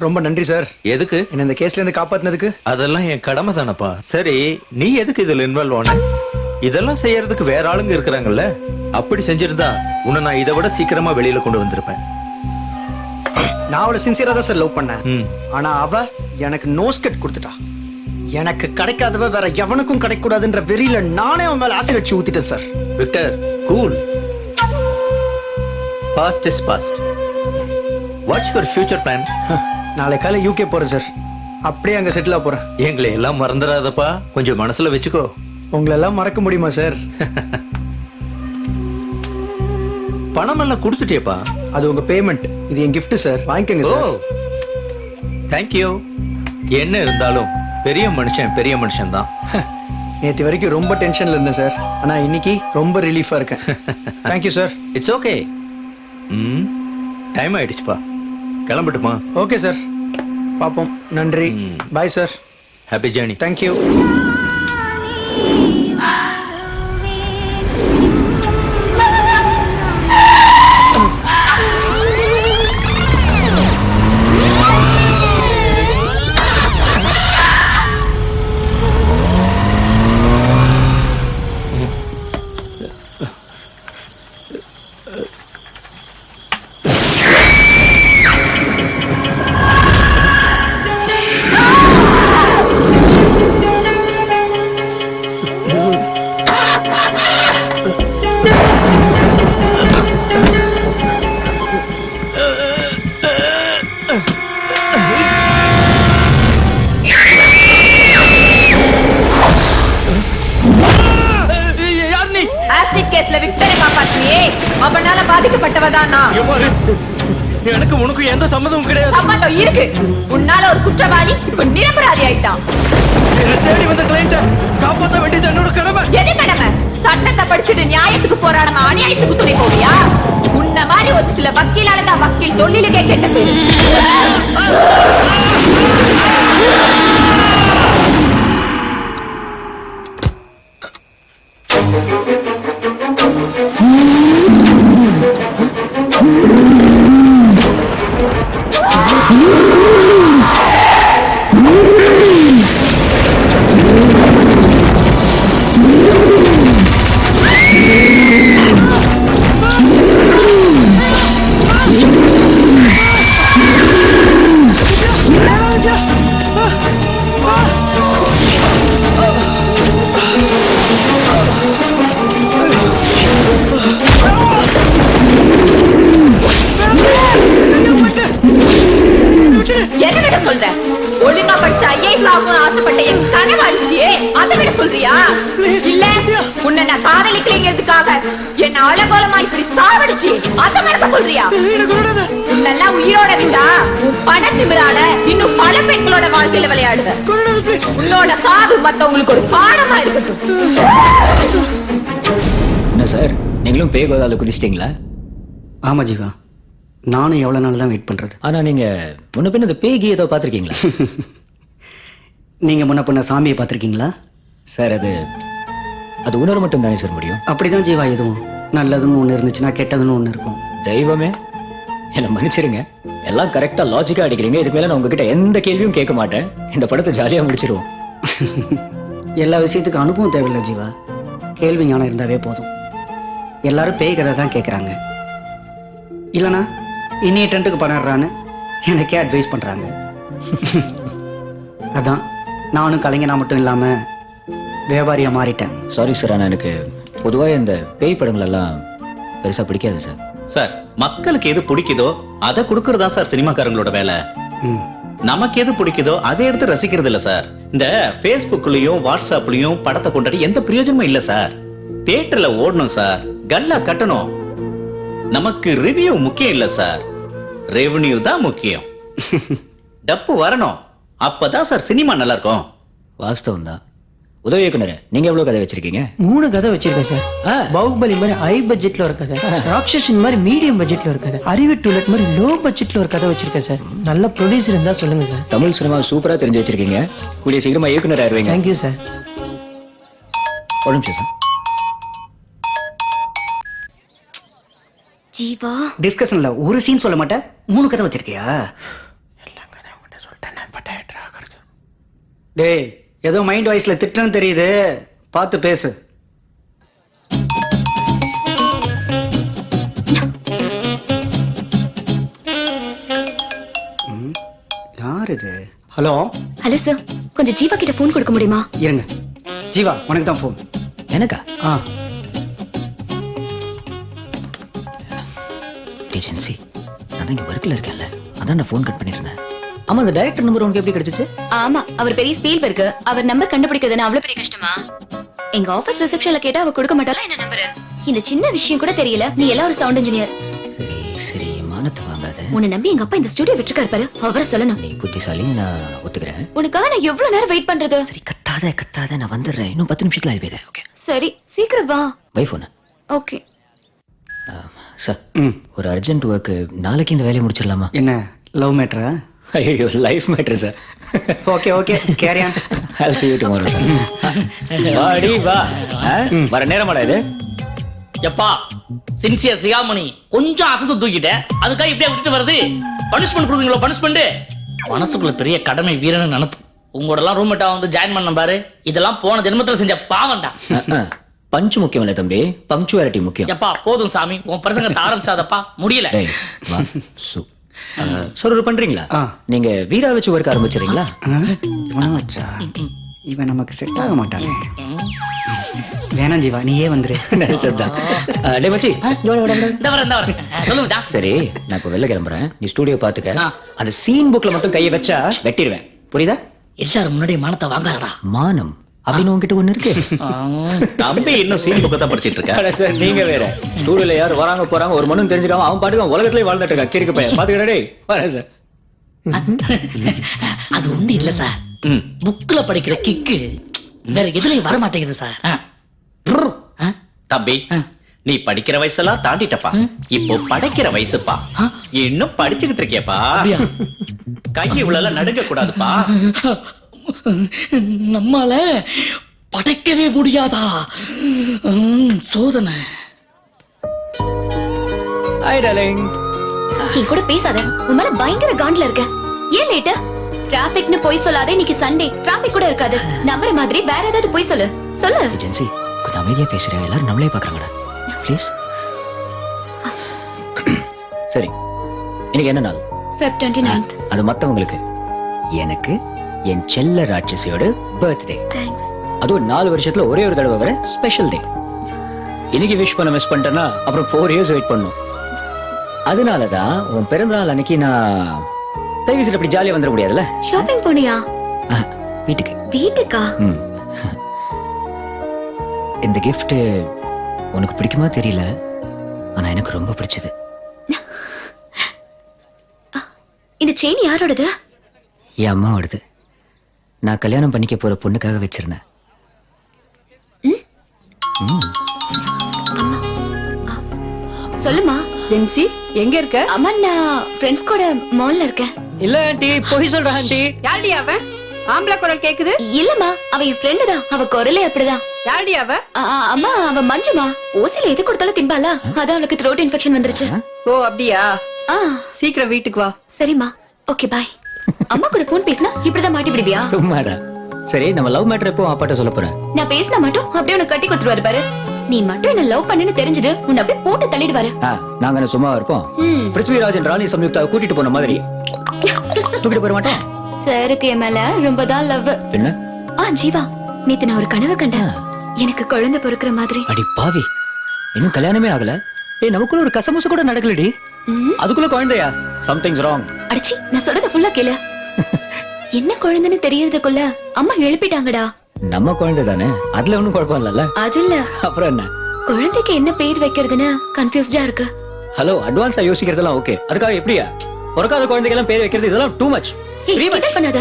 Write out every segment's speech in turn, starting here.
ரொம்ப நன்றி சார். எதுக்கு? என்ன இந்த கேஸ்ல இருந்து காப்பாத்தினதுக்கு. அதெல்லாம் என் கடமை தானப்பா. சரி நீ எதுக்கு இதுல இன்வால்வ் ஆன? இதெல்லாம் செய்யறதுக்கு வேற ஆளுங்க இருக்கிறாங்கல்ல. அப்படி செஞ்சிருந்தா உன்னை நான் இதை விட சீக்கிரமா வெளியில கொண்டு வந்திருப்பேன். நான் அவளை சின்சியரா தான் சார் லவ் பண்ணேன். ம். ஆனா அவ எனக்கு நோஸ்கட் கொடுத்துட்டா. எனக்கு கிடைக்காதவ வேற எவனுக்கும் கிடைக்கூடாதுன்ற வெறியில நானே அவன் மேல ஆசை வச்சு ஊத்திட்டேன் sir Victor cool past is past watch your future plan நாளை காலை யூகே போறேன் சார் அப்படியே அங்க செட்டில் ஆக போறேன். எங்களை எல்லாம் மறந்துடாதப்பா. கொஞ்சம் மனசுல வச்சுக்கோ. உங்களை எல்லாம் மறக்க முடியுமா சார் பணம் எல்லாம் கொடுத்துட்டியப்பா. அது உங்க பேமெண்ட் இது என் gift சார் வாங்கிக்கோங்க சார் தேங்க்யூ என்ன இருந்தாலும் பெரிய மனுஷன் பெரிய மனுஷன் தான் நேற்று வரைக்கும் ரொம்ப டென்ஷன்ல இருந்தேன் சார் ஆனா இன்னைக்கு ரொம்ப ரிலீஃபா இருக்கேன். Thank you sir it's okay ம். டைம் ஆயிடுச்சுப்பா. கிளம்பட்டுமா? ஓகே சார் பார்ப்போம் நன்றி. Bye sir happy journey thank you அவனால பாதிக்கப்பட்டவ தான் நான் எனக்கு உனக்கு எந்த சம்மதமும் கிடையாது. சம்பந்தம் இருக்கு. உன்னால ஒரு குற்றவாளி இப்ப நிரபராதி ஆயிட்டான். என்னை தேடி வந்த கிளைண்ட காப்பாற்ற வேண்டியது என்னோட கடமை. எது கடமை? சட்டத்தை படிச்சுட்டு நியாயத்துக்கு போராடாம அநியாயத்துக்கு துணை போவியா? உன்ன மாதிரி ஒரு சில வக்கீலால தான் வக்கீல் தொழிலுக்கே கெட்ட பேரு. சொல்றியா? உன்னெல்லாம் உயிரோட விட்டா உன் பண திமிரால இன்னும் பல பெண்களோட வாழ்க்கையில விளையாடுவ. உன்னோட சாவு மத்தவங்களுக்கு ஒரு பாடமா இருக்கட்டும். என்ன சார்? நீங்களும் பேய் கோதால குதிச்சிட்டிங்களா? ஆமா ஜீவா. நானும் எவ்வளோ நாள் தான் வெயிட் பண்ணுறது ஆனா நீங்க முன்ன பின்ன இந்த பேய் கீ ஏதோ பார்த்துருக்கீங்களா? நீங்கள் முன்ன பண்ண சாமியை பார்த்துருக்கீங்களா? சார் அது அது உணர மட்டும் தானே சார் முடியும்? அப்படிதான் ஜீவா எதுவும். நல்லதுன்னு ஒன்று இருந்துச்சுன்னா கெட்டதுன்னு ஒன்று இருக்கும். தெய்வமே? என்னை மன்னிச்சிருங்க. எல்லாம் கரெக்டா லாஜிக்கா அடிக்கிறீங்க. இதுக்கு மேல நான் உங்ககிட்ட எந்த கேள்வியும் கேட்க மாட்டேன். இந்த படத்தை ஜாலியா முடிச்சிருவோம். எல்லா விஷயத்துக்கும் அனுபவம் தேவையில்லை ஜீவா. கேள்வி ஞானம் இருந்தாவே போதும். எல்லாரும் பேய் கதை தான் கேட்குறாங்க இல்லைனா இன்னைய டென்ட்டுக்கு பணறான்னு எனக்கே அட்வைஸ் பண்ணுறாங்க அதான் நானும் கலைஞனா மட்டும் இல்லாமல் வியாபாரியாக மாறிட்டேன். சாரி சார் ஆனா எனக்கு பொதுவா இந்த பேய் படங்கள் எல்லாம் பெருசா பிடிக்காது சார் சார் மக்களுக்கு எது பிடிக்குதோ அதை கொடுக்கறதா சார் சினிமாக்காரங்களோட வேலை. ம். நமக்கு எது பிடிக்குதோ அதை எடுத்து ரசிக்கிறது இல்ல சார் இந்த Facebookலயும் வாட்ஸ்அப்லயும் படத்தை கொண்டாடி எந்த பிரயோஜனமும் இல்ல சார் தியேட்டர்ல ஓடணும் சார் கல்லா கட்டணும். நமக்கு ரிவ்யூ முக்கியம் இல்ல சார் ரெவென்யூ தான் முக்கியம். டப்பு வரணும். அப்பதான் சார் சினிமா நல்லா இருக்கும். வாஸ்தவம் தான். உதவி இயக்குனரே நீங்க எவ்வளவு கதை வச்சிருக்கீங்க? மூணு கதை வச்சிருக்கேன் சார். ஆ. பாகுபலி மாதிரி ஹை பட்ஜெட்ல ஒரு கதை ராட்சசன் மாதிரி மீடியம் பட்ஜெட்ல ஒரு கதை அறிவு டூலெட் மாதிரி லோ பட்ஜெட்ல ஒரு கதை வச்சிருக்கேன் சார். நல்ல ப்ரொடியூசர் இருந்தா சொல்லுங்க சார். தமிழ் சினிமா சூப்பரா தெரிஞ்சு வச்சிருக்கீங்க. கூடிய சீக்கிரமா இயக்குனர் ஆயிருவீங்க. தேங்க்யூ சார் ஒரு நிமிஷம் சார் ஜீவா. டிஸ்கஷனில் ஒரு சீன் சொல்ல மாட்டேன் மூணு கதை வச்சிருக்கியா? டேய் ஏதோ மைண்ட் வாய்ஸ்ல திட்டுன்னு தெரியுது. பார்த்து பேசு. யார் இது ஹலோ? ஹலோ சார் கொஞ்சம் ஜீவா கிட்ட ஃபோன் கொடுக்க முடியுமா? இருங்க. ஜீவா உனக்கு தான் ஃபோன் எனக்கா? ஆ. ஏஜென்சி நான் தான் இங்கே ஒர்க்கில் இருக்கேன்ல. அதான் நான் ஃபோன் கட் பண்ணியிருந்தேன் ஆமா அந்த டைரக்டர் நம்பர் உனக்கு எப்படி கிடைச்சிச்சு? ஆமா அவர் பெரிய ஸ்பீல் இருக்கு. அவர் நம்பர் கண்டுபிடிக்கிறதுன்னு அவ்வளவு பெரிய கஷ்டமா? எங்க ஆபீஸ் ரிசப்ஷன்ல கேட்டா அவ கொடுக்க மாட்டாளா என்ன நம்பர் இந்த சின்ன விஷயம் கூட தெரியல. நீ எல்லாம் ஒரு சவுண்ட் இன்ஜினியர் சரி சரி மானத்தை வாங்காத. உன்னை நம்பி எங்க அப்பா இந்த ஸ்டுடியோ விட்டுருக்காரு பாரு. அவரை சொல்லணும். நீ புத்திசாலின்னு நான் ஒத்துக்கிறேன். உனக்காக நான் எவ்வளவு நேரம் வெயிட் பண்றது? சரி கத்தாத கத்தாத நான் வந்துடுறேன். இன்னும் பத்து நிமிஷத்துல அழிப்பேன் ஓகே சரி சீக்கிரம் வா. வை ஃபோனு ஓகே சார் ஒரு அர்ஜென்ட் ஒர்க்கு நாளைக்கு இந்த வேலையை முடிச்சிடலாமா? என்ன லவ் மேட்ரா ஐயோ life matter sir okay okay carry on I'll see you tomorrow sir வாடி வா. ஆ? வர நேரமாடா இது? எப்பா சின்சியர் சிகாமணி கொஞ்சம் அசத்து தூக்கிட்ட. அதுக்காக இப்படியே விட்டுட்டு வருது பனிஷ்மெண்ட் கொடுக்குறீங்களோ பனிஷ்மெண்ட் மனசுக்குள்ள பெரிய கடமை வீரன்னு நினப்பு. உங்களோட எல்லாம் ரூம்மேட்டா வந்து ஜாயின் பண்ண பாரு. இதெல்லாம் போன ஜென்மத்துல செஞ்ச பாவம்டா. பஞ்ச் முக்கியம் இல்ல தம்பி. பங்க்சுவாலிட்டி முக்கியம். எப்பா போதும் சாமி. உன் பிரசங்கத்தை ஆரம்பிச்சாதப்பா. முடியல. டேய் வா. சு. சார் ஒரு பண்றீங்களா. நீங்க வீரா வச்சு ஒர்க் ஆரம்பிச்சிடுறீங்களா? இவனா வச்சா? இவன் நமக்கு செட் ஆக மாட்டானே. வேணாம் ஜீவா நீயே வந்துரு. நினைச்சதுதான். டேய் மச்சி. சொல்லுங்க. சரி நான் இப்ப வெளில கிளம்புறேன். நீ ஸ்டூடியோ பாத்துக்க. அந்த சீன் புக்ல மட்டும் கையை வச்சா வெட்டிடுவேன். புரியுதா? எல்லாரும் முன்னாடி மானத்தை வாங்காதடா. மானம். அப்படின்னு உன்கிட்ட ஒண்ணு இருக்கு? தம்பி இன்னும் சீன் புக்கை தான் படிச்சிட்டு இருக்கா? அட சார் நீங்க வேற. ஸ்டூடியோல யார் வராங்க போறாங்க ஒரு மண்ணும் தெரிஞ்சுக்காம அவன் பாட்டுக்கு உலகத்திலே வாழ்ந்துட்டு இருக்கா. கிறுக்கு பையன். பாத்துக்கடா டேய். வரேன் சார். அது ஒண்ணு இல்ல சார். புக்ல படிக்கிற கிக்கு வேற எதுலயும் வர மாட்டேங்குது சார்? தம்பி நீ படிக்கிற வயசெல்லாம் தாண்டிட்டப்பா. இப்போ படைக்கிற வயசுப்பா. இன்னும் படிச்சுக்கிட்டு இருக்கியப்பா. கை இவ்வளவு நடுங்க கூடாதுப்பா நம்மால படைக்கவே முடியாதா? சோதனை. ஹாய் டார்லிங் என் கூட பேசாத. உன் மேல பயங்கர காண்ட்ல இருக்க. ஏன் லேட்டு? டிராபிக்னு போய் சொல்லாத இன்னைக்கு சண்டே. டிராபிக் கூட இருக்காது. நம்புற மாதிரி வேற ஏதாவது போய் சொல்லு. சொல்லு. ஏஜென்சி கொஞ்சம் அமைதியா பேசுறேன் எல்லாரும் நம்மளே பாக்குறாங்கடா ப்ளீஸ் சரி. இன்னைக்கு என்ன நாள்? ஃபெப் டுவெண்ட்டி நைன்த் அது மத்தவங்களுக்கு. எனக்கு என் செல்ல ராட்சசியோட பர்த்டே தேங்க்ஸ் அதுவும் நாலு வருஷத்துல ஒரே ஒரு தடவை வர ஸ்பெஷல் டே இன்னைக்கு விஷ் பண்ண மிஸ் பண்ணிட்டேன்னா அப்புறம் ஃபோர் இயர்ஸ் வெயிட் பண்ணும். அதனால தான் உன் பிறந்த நாள் அன்னைக்கு நான் தயவு செய்து அப்படி ஜாலியா வந்துட முடியாதுல்ல? ஷாப்பிங் போனியா? வீட்டுக்கு. வீட்டுக்கா. இந்த gift உனக்கு பிடிக்குமா தெரியல ஆனா எனக்கு ரொம்ப பிடிச்சது. இந்த செயின் யாரோடது? என் அம்மாவோடது. நான் கல்யாணம் பண்ணிக்க போற பொண்ணுக்காக வச்சிருந்தேன். சொல்லுமா. ஜென்சி எங்க இருக்க? அம்மா நான் ஃப்ரெண்ட்ஸ் கூட மால்ல இருக்கேன். இல்ல ஆண்டி. பொய் சொல்ற ஆண்டி. யாருடி அவன் ஆம்பளை குரல் கேக்குது? இல்லம்மா அவ என் ஃப்ரெண்டு தான். அவ குரலே அப்படிதான். யாருடி அவ? அம்மா அவ மஞ்சுமா. ஓசில எது கொடுத்தாலும் திம்பாலா அதான் அவளுக்கு த்ரோட் இன்ஃபெக்ஷன் வந்துருச்சு. ஓ அப்படியா? ஆ. சீக்கிரம் வீட்டுக்கு வா. சரிம்மா. ஓகே பாய் அம்மா கூட ஃபோன் பேசினா இப்படிதான் மாட்டி விடுவியா? சும்மாடா. சரி நம்ம லவ் மேட்டர் எப்போ அப்பாட்ட சொல்ல போறேன்? நான் பேசினா மட்டும் அப்படியே உனக்கு கட்டி கொடுத்துருவாரு பாரு. நீ மட்டும் என்ன லவ் பண்ணுன்னு தெரிஞ்சது உன்னை அப்படியே போட்டு தள்ளிடுவாரு. ஆ, நாங்க என்ன சும்மா இருப்போம். பிருத்விராஜன் ராணி சம்யுக்தா கூட்டிட்டு போன மாதிரி. தூக்கிட்டு போற மாட்டோம்? சாருக்கு என் மேல ரொம்ப தான் லவ் என்ன? ஆ ஜீவா நேத்து நான் ஒரு கனவு கண்டேன். எனக்கு குழந்தை பிறக்கிற மாதிரி. அடி பாவி. இன்னும் கல்யாணமே ஆகல. ஏய் நமக்குள்ள ஒரு கசமுசு கூட நடக்கலடி. அதுக்குள்ள குழந்தையா? சம்திங்ஸ் ராங் அடிச்சி நான் சொல்றத ஃபுல்லா கேளு. என்ன குழந்தைன்னு தெரியறதுக்குள்ள அம்மா எழுப்பிட்டாங்கடா. நம்ம குழந்தை தானே? அதுல ஒண்ணும் குழப்பம் இல்லல்ல? அது இல்ல அப்புறம் என்ன? குழந்தைக்கு என்ன பேர் வைக்கிறதுன்னு கன்ஃபியூஸ்டா இருக்கு. ஹலோ அட்வான்ஸா யோசிக்கிறதெல்லாம் ஓகே அதுக்காக எப்படியா? பிறக்காத குழந்தைக்கெல்லாம் பேர் வைக்கிறது இதெல்லாம் டூ மச் பண்ணாத.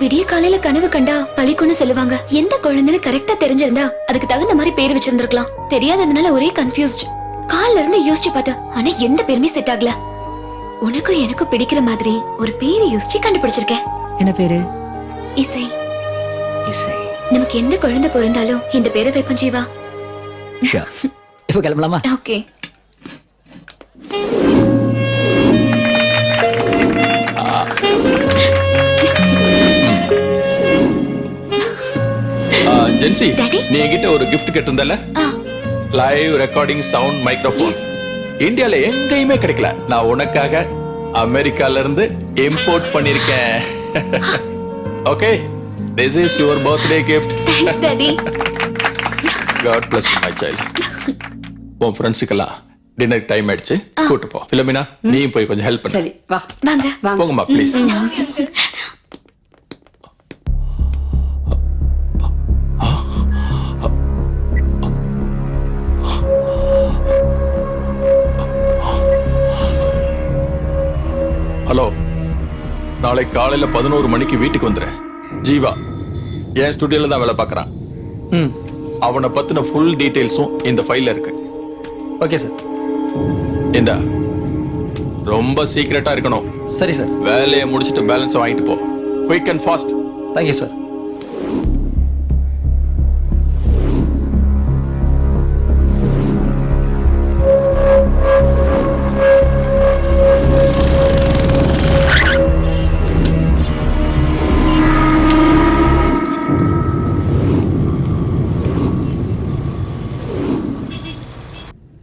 விடிய காலையில கனவு கண்டா பழிக்குன்னு சொல்லுவாங்க. எந்த குழந்தைன்னு கரெக்டா தெரிஞ்சிருந்தா அதுக்கு தகுந்த மாதிரி பேர் வச்சிருந்திருக்கலாம். தெரியாததுனால ஒரே கன்ஃபியூஸ்ட் கால்ல இருந்து யோசிச்சு பார்த்தேன் ஆனா எந்த பேருமே செட் ஆகல. உனக்கும் எனக்கும் பிடிக்கிற மாதிரி ஒரு பேரை யோசிச்சு கண்டுபிடிச்சிருக்கேன் என்ன பேரு? இசை. இசை. நமக்கு எந்த குழந்தை பிறந்தாலும் இந்த பேரை வைப்போம் ஜீவா. ஷா இப்போ கிளம்பலாமா? ஓகே. ஜென்சி? நீ என்கிட்ட ஒரு கிஃப்ட் கேட்டிருந்தல லைவ் ரெக்கார்டிங் சவுண்ட் மைக்ரோஃபோன். இந்தியால எங்கேயுமே கிடைக்கல. நான் உனக்காக அமெரிக்கால இருந்து இம்போர்ட் பண்ணிருக்கேன் okay this is your birthday gift thanks daddy god bless my child உன் ஃப்ரெண்ட்ஸுக்கெல்லாம் டின்னர் டைம் ஆயிடுச்சு. கூட்டு போ. பிலமினா நீயும் போய் கொஞ்சம் ஹெல்ப் பண்ணு. சரி வா. வாங்க. போங்கம்மா ப்ளீஸ் ஹலோ. நாளை காலையில பதினோரு மணிக்கு வீட்டுக்கு வந்துடுறேன். ஜீவா என் ஸ்டுடியோல தான் வேலை பார்க்கறான். ம். அவனை பத்தின ஃபுல் டீடைல்ஸும் இந்த ஃபைல்ல இருக்கு. Okay sir. இந்த ரொம்ப சீக்கிரட்டா இருக்கணும். சரி சார். வேலையை முடிச்சிட்டு பேலன்ஸ் வாங்கிட்டு போ. Quick and fast thank you sir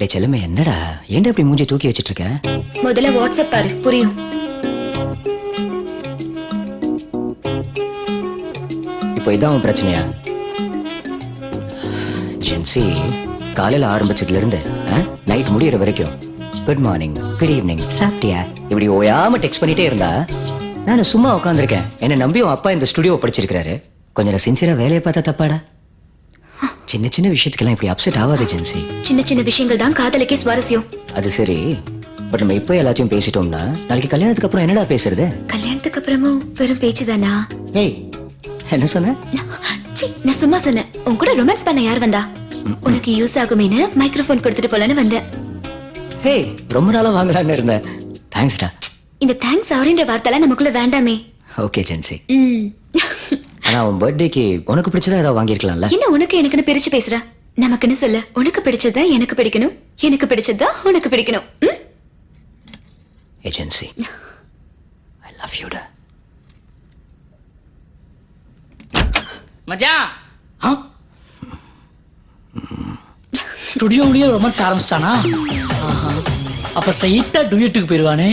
டேய் செல்லமே என்னடா? ஏன்டா இப்படி மூஞ்சி தூக்கி வச்சிட்டு இருக்க முதல்ல வாட்ஸ்அப் பாரு புரியும். இப்போ இதான் உன் பிரச்சனையா? ஜென்சி காலையில ஆரம்பிச்சதுல இருந்து நைட் முடியிற வரைக்கும் குட் மார்னிங் குட் ஈவினிங் சாப்பிட்டியா? இப்படி ஓயாம டெக்ஸ்ட் பண்ணிட்டே இருந்தா நான் சும்மா உட்காந்துருக்கேன் என்ன நம்பியும் அப்பா இந்த ஸ்டுடியோ படிச்சிருக்காரு கொஞ்சம் சின்சியரா வேலையை பார்த்தா தப்பாடா? சின்ன சின்ன விஷயத்துக்கெல்லாம் இப்படி அப்செட் ஆகாது ஜென்சி. சின்ன சின்ன விஷயங்கள் தான் காதலுக்கே சுவாரஸ்யம். அது சரி. பட் நம்ம இப்போ எல்லாத்தையும் பேசிட்டோம்னா நாளைக்கு கல்யாணத்துக்கு அப்புறம் என்னடா பேசுறது? கல்யாணத்துக்கு அப்புறமும் வெறும் பேச்சுதானா ஏய் என்ன சொன்ன? சி நான் சும்மா சொன்னேன். உன் கூட ரொமான்ஸ் பண்ண யார் வந்தா? உனக்கு யூஸ் ஆகுமேனு மைக்ரோஃபோன் கொடுத்துட்டு போலன்னு வந்தேன். ஹே ரொம்ப நாளா வாங்கலாம்னு இருந்தேன். தேங்க்ஸ்டா இந்த தேங்க்ஸ் அவரின்ற வார்த்தைலாம் நமக்குள்ள வேண்டாமே. ஓகே ஜென்சி. ம். ஆனா அவன் பர்த்டேக்கு உனக்கு பிடிச்சதா ஏதாவது வாங்கியிருக்கலாம்ல? என்ன உனக்கு எனக்குன்னு பிரிச்சு பேசுற? நமக்குன்னு சொல்லு. உனக்கு பிடிச்சதா எனக்கு பிடிக்கணும்? எனக்கு பிடிச்சதா உனக்கு பிடிக்கணும்? ஏஜென்சி ஐ லவ் யூடா மச்சான்! ஸ்டுடியோலயே ரொமான்ஸ் ஆரம்பிச்சிட்டானா. அப்ப ஸ்ட்ரைட்டா டுயட்டுக்கு போயிருவானே.